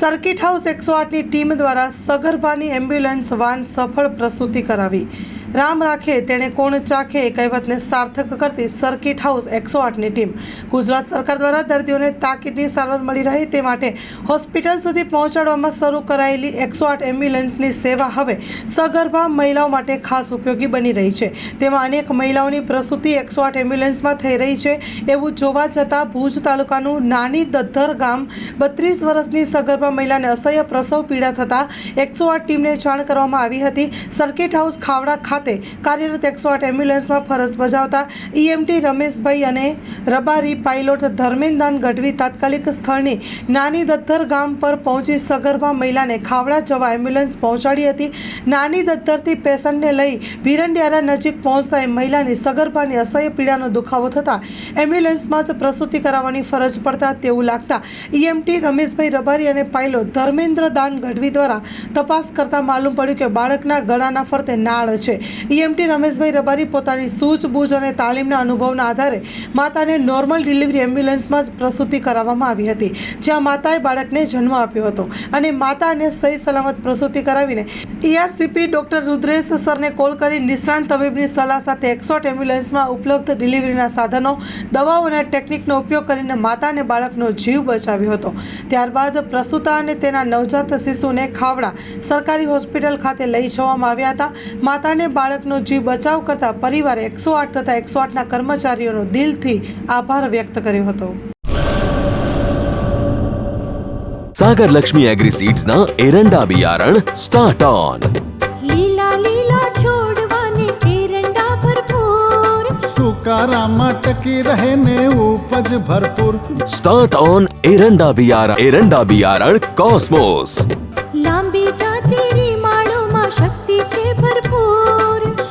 Circuit house એકસો આઠની team દ્વારા સગર્ભાની એમ્બ્યુલન્સ વાન સફળ પ્રસૂતિ કરાવી. રામ રાખે તેણે કોણ ચાખે કહેવતને સાર્થક કરતી સર્કિટ હાઉસ એકસો આઠની ટીમ. ગુજરાત સરકાર દ્વારા દર્દીઓને તાકીદની સારવાર મળી રહે તે માટે હોસ્પિટલ સુધી પહોંચાડવામાં શરૂ કરાયેલી એકસો આઠ એમ્બ્યુલન્સની સેવા હવે સગર્ભા મહિલાઓ માટે ખાસ ઉપયોગી બની રહી છે. તેમાં અનેક મહિલાઓની પ્રસૂતિ એકસો આઠ એમ્બ્યુલન્સમાં થઈ રહી છે. એવું જોવા જતાં ભુજ તાલુકાનું નાની દદ્ધર ગામ બત્રીસ વર્ષની સગર્ભા મહિલાને અસહ્ય પ્રસવ પીડા થતાં એકસો આઠ ટીમને જાણ કરવામાં આવી હતી. સર્કિટ હાઉસ ખાવડા ખાતે કાર્યરત એકસો આઠ એમ્બ્યુલન્સમાં ફરજ બજાવતા ઈએમટી રમેશભાઈ અને રબારી પાયલોટ ધર્મેન્દાન ગઢવી તાત્કાલિક સ્થળની નાની દત્તર ગામ પર પહોંચી સગર્ભા મહિલાને ખાવડા જવા એમ્બ્યુલન્સ પહોંચાડી હતી. નાની દત્તરથી પેશન્ટને લઈ ભીરંડિયારા નજીક પહોંચતા એ મહિલાની સગર્ભાની અસહ્ય પીડાનો દુખાવો થતાં એમ્બ્યુલન્સમાં જ પ્રસૂતિ કરાવવાની ફરજ પડતા તેવું લાગતા ઈએમટી રમેશભાઈ રબારી અને પાયલોટ ધર્મેન્દ્ર દાન ગઢવી દ્વારા તપાસ કરતા માલુમ પડ્યું કે બાળકના ગળાના ફરતે નાળ છે. ઈએમટી રમેશભાઈ રબારી પોતાની સૂઝબૂઝ અને તાલીમના અનુભવના આધારે માતાને નોર્મલ ડિલિવરી એમ્બ્યુલન્સમાં જ પ્રસૂતિ કરાવવામાં આવી હતી, જ્યાં માતાએ બાળકને જન્મ આપ્યો હતો અને માતાને સહી સલામત પ્રસૂતિ કરાવીને ઈઆરસીપી ડૉક્ટર રુદ્રેશ સરને કોલ કરી નિષ્ણાંત તબીબની સલાહ સાથે એકસોટ એમ્બ્યુલન્સમાં ઉપલબ્ધ ડિલિવરીના સાધનો, દવાઓ અને ટેકનિકનો ઉપયોગ કરીને માતા અને બાળકનો જીવ બચાવ્યો હતો. ત્યારબાદ પ્રસૂતા અને તેના નવજાત શિશુને ખાવડા સરકારી હોસ્પિટલ ખાતે લઈ જવામાં આવ્યા હતા. માતાને બાળકનો જીવ બચાવ કરતા પરિવારે એકસો આઠ તથા એકસો આઠના કર્મચારીઓનો દિલથી આભાર વ્યક્ત કર્યો હતો. સાગર લક્ષ્મી એગ્રી સીડ્સના એરંડા બિયારણ સ્ટાર્ટ ઓન લીલા લીલા છોડવાને એરંડા ભરપૂર. સુકારામાં ટકી રહે ને ઉપજ ભરપૂર. સ્ટાર્ટ ઓન એરંડા બિયારણ એરંડા બિયારણ કોસ્મોસ લાંબી જાચેરી